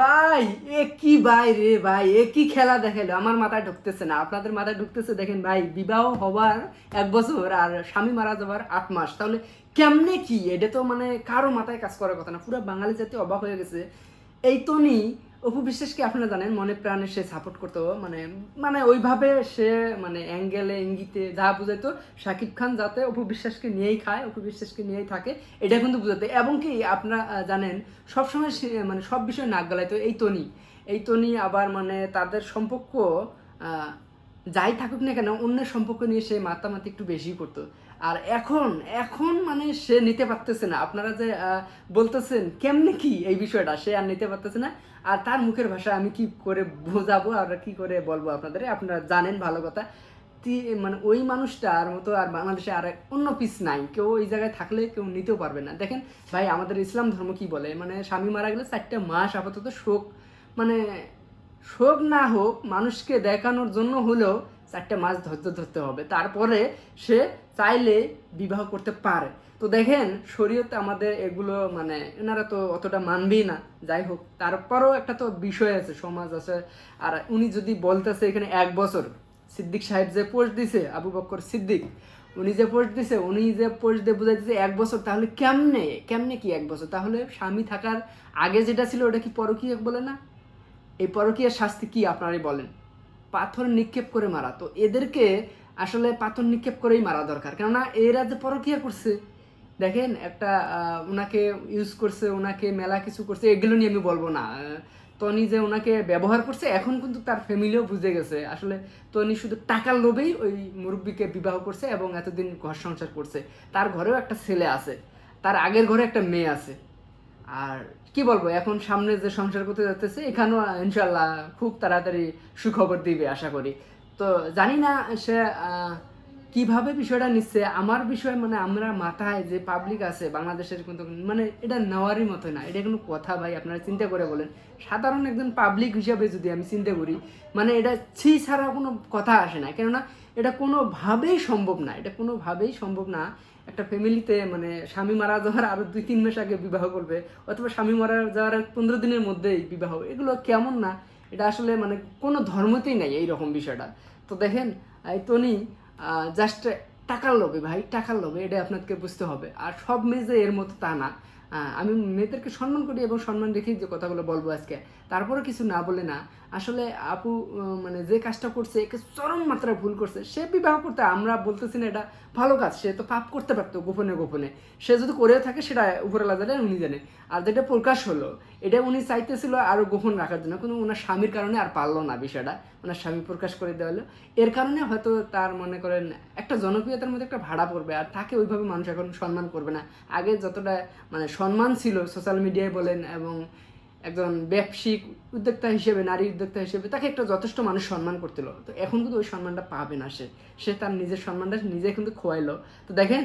ভাই, এ কি ভাই রে ভাই? এ কি খেলা দেখাইলো? আমার মাথায় ঢুকতেছে না। আপনাদের মাথায় ঢুকতেছে দেখেন ভাই, বিবাহ হবার এক বছর আর স্বামী মারা যাবার আট মাস। তাহলে কেমনে কি? এটা তো মানে কারও মাথায় কাজ করার কথা না। পুরো বাঙালি জাতি অবাক হয়ে গেছে। এই তো তনি অপু বিশ্বাসকে আপনারা জানেন, মনে প্রাণে সে সাপোর্ট করতো মানে মানে ওইভাবে সে মানে অ্যাঙ্গেলে, ইঙ্গিতে যা বুঝাইতো, শাকিব খান যাতে অপু বিশ্বাসকে নিয়েই খায়, অপু বিশ্বাসকে নিয়েই থাকে, এটা কিন্তু বুঝাতে এবং কি আপনারা জানেন, সবসময় সে মানে সব বিষয়ে নাক গলাইতো। এই তনি এই তনি আবার মানে তাদের সম্পর্ক যাই থাকুক না কেন, অন্যের সম্পর্ক নিয়ে সে মাতামাতি একটু বেশি করতো। আর এখন এখন মানে সে নিতে পারতেছে না। আপনারা যে বলতেছেন কেমনে কি এই বিষয়টা, সে আর নিতে পারতেছে না। আর তার মুখের ভাষা আমি কি করে বোঝাবো, আর কি করে বলব আপনাদের? আপনারা জানেন ভালো কথা। মানে ওই মানুষটার মতো আর বাংলাদেশে আর অন্য পিস নাই। কেউ ওই জায়গায় থাকলে কেউ নিতেও পারবে না। দেখেন ভাই, আমাদের ইসলাম ধর্ম কি বলে? মানে স্বামী মারা গেলে চারটে মাস আপাতত শোক মানে শোক না হোক, মানুষকে দেখানোর জন্য হলেও চারটে মাস ধৈর্য ধরতে হবে। তারপরে সে চাইলে বিবাহ করতে পারে। তো দেখেন, শরীয়তে আমাদের এগুলো মানে এনারা তো অতটা মানবেই না। যাই হোক, তারপরও একটা তো বিষয় আছে, সমাজ আছে। আর উনি যদি বলতেছে এখানে এক বছর, সিদ্দিক সাহেব যে পোস্ট দিছে, আবু বক্কর সিদ্দিক, উনি যে পোস্ট দিছে, উনি যে পোস্ট দিয়ে বুঝাইতেছে এক বছর, তাহলে কেমনে? কেমনে কি এক বছর? তাহলে স্বামী থাকার আগে যেটা ছিল, ওটা কি পরকীয়া বলে না? এই পরকীয়ার শাস্তি কি আপনারাই বলেন? পাথর নিক্ষেপ করে মারা। তো এদেরকে আসলে পাথর নিক্ষেপ করেই মারা দরকার। কেননা এরা যে পরকীয়া করছে, দেখেন একটা ওনাকে ইউজ করছে ওনাকে মেলা কিছু করছে, এগুলো নিয়ে আমি বলব না। তনি যে ওনাকে ব্যবহার করছে, এখন কিন্তু তার ফ্যামিলিও বুঝে গেছে। আসলে তনি শুধু টাকার লোভেই ওই মুরব্বীকে বিবাহ করছে এবং এতদিন ঘর সংসার করছে। তার ঘরেও একটা ছেলে আছে। তার আগের ঘরে একটা মেয়ে আছে। আর কি বলব, এখন সামনে যে সংসার করতে যাচ্ছে, এখানেও ইনশাল্লাহ খুব তাড়াতাড়ি সুখবর দিবে, আশা করি। তো জানি না সে কীভাবে বিষয়টা নিচ্ছে? আমার বিষয় মানে আমরা মাথায় যে পাবলিক আছে, বাংলাদেশের কিন্তু মানে এটা নেওয়ারই মতো না। এটা কোনো কথা ভাই, আপনারা চিন্তা করে বলেন। সাধারণ একজন পাবলিক হিসাবে যদি আমি চিন্তা করি মানে এটা ছি ছাড়া কোনো কথা আসে না। কেননা এটা কোনোভাবেই সম্ভব না। এটা কোনোভাবেই সম্ভব না একটা ফ্যামিলিতে মানে স্বামী মারা যাওয়ার আরও দুই, তিন মাস আগে বিবাহ করবে, অথবা স্বামী মারা যাওয়ার পনেরো দিনের মধ্যেই বিবাহ এগুলো কেমন না? এটা আসলে মানে কোনো ধর্মতেই নাই এইরকম বিষয়টা। তো দেখেন তনি জাস্ট টাকার লোভে, ভাই, টাকার লোভে, এটা আপনাকে বুঝতে হবে। আর সব যে এর মতো তা না। আমি মেয়েদেরকে সম্মান করি এবং সম্মান রেখেই যে কথাগুলো বলব আজকে। তারপরে কিছু না বলে না, আসলে আপু মানে যে কাজটা করছে, একে চরম মাত্রায় ভুল করছে। সে বিবাহ করতে আমরা বলতেছি না, এটা ভালো কাজ, সে তো পাপ করতে পারতো গোপনে গোপনে। সে যদি করেও থাকে, সেটা উপরে জানে, উনি জানে। আর যেটা প্রকাশ হলো, এটা উনি চাইতেছিল আরও গোপন রাখার জন্য, কিন্তু ওনার স্বামীর কারণে আর পারল না বিষয়টা। ওনার স্বামী প্রকাশ করে দেওয়া হলো। এর কারণে হয়তো তার, মনে করেন, একটা জনপ্রিয়তার মধ্যে একটা ভাড়া পড়বে, আর তাকে ওইভাবে মানুষ এখন সম্মান করবে না। আগে যতটা মানে সম্মান ছিল সোশ্যাল মিডিয়ায় বলেন এবং একজন ব্যবসায়িক উদ্যোক্তা হিসেবে, নারী উদ্যোক্তা হিসেবে, তাকে একটা যথেষ্ট মানুষ সম্মান করতেলো তো এখন কিন্তু ওই সম্মানটা পাবে না সে। সে তার নিজের সম্মানটা নিজে কিন্তু খোয়াইলো। তো দেখেন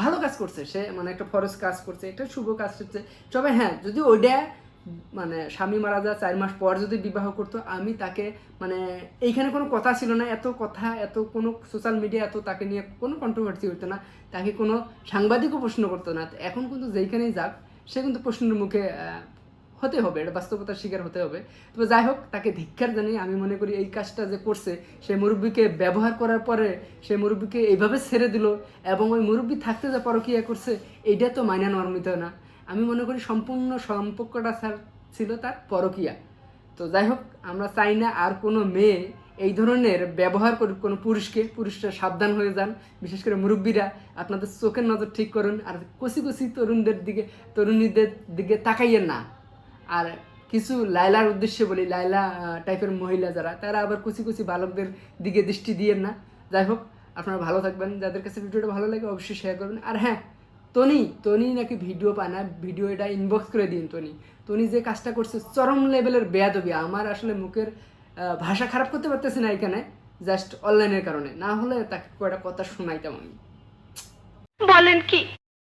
ভালো কাজ করছে। সে মানে একটা ফরজ কাজ করছে, একটা শুভ কাজ করছে। তবে হ্যাঁ যদি ওইটা মানে স্বামী মারা যাওয়া চার মাস পর যদি বিবাহ করতো, আমি তাকে মানে এইখানে কোনো কথা ছিল না, এত কথা, এত কোনো সোশ্যাল মিডিয়া এত তাকে নিয়ে কোনো কন্ট্রোভার্সি হতো না, তাকে কোনো সাংবাদিকও প্রশ্ন করতো না। এখন কিন্তু যেইখানেই যাক, সে কিন্তু প্রশ্নের মুখে হতে হবে, এটা বাস্তবতার শিকার হতে হবে। তবে যাই হোক, তাকে ধিক্ষার জানি আমি মনে করি এই কাজটা যে করছে, সে মুরব্বীকে ব্যবহার করার পরে সে মুরব্বীকে এইভাবে ছেড়ে দিল এবং ওই মুরব্বী থাকতে যে পরকিয়া করছে, এইটা তো মাইনা নর্মিত না। আমি মনে করি সম্পূর্ণ সম্পর্কটা স্যার ছিল তার পরকিয়া। তো যাই হোক, আমরা চাই না আর কোনো মেয়ে এই ধরনের ব্যবহার করুক, কোনো পুরুষকে, পুরুষরা সাবধান হয়ে যান। বিশেষ করে মুরব্বীরা, আপনাদের চোখের নজর ঠিক করুন আর কচি কচি তরুণদের দিকে, তরুণীদের দিকে তাকাইয়েন না। আর কিছু লাইলার উদ্দেশ্যে বলি লাইলা টাইপের মহিলা যারা, তারা আবার কুচি কুচি বালকদের দিকে দৃষ্টি দিয়েন না। যাই হোক, আপনারা ভালো থাকবেন। যাদের কাছে ভিডিওটা ভালো লাগে, অবশ্যই শেয়ার করবেন। আর হ্যাঁ তনি টনি নাকি ভিডিও পায় না ভিডিও এটা ইনবক্স করে দিন টনি টনি যে কাজটা করছে চরম লেভেলের বেয়া বেয়াদবি। আমার আসলে মুখের ভাষা খারাপ করতে পারতেছি না এখানে জাস্ট অনলাইনের কারণে। না হলে তাকে কয়টা কথা শোনাইতাম আমি। বলেন কি?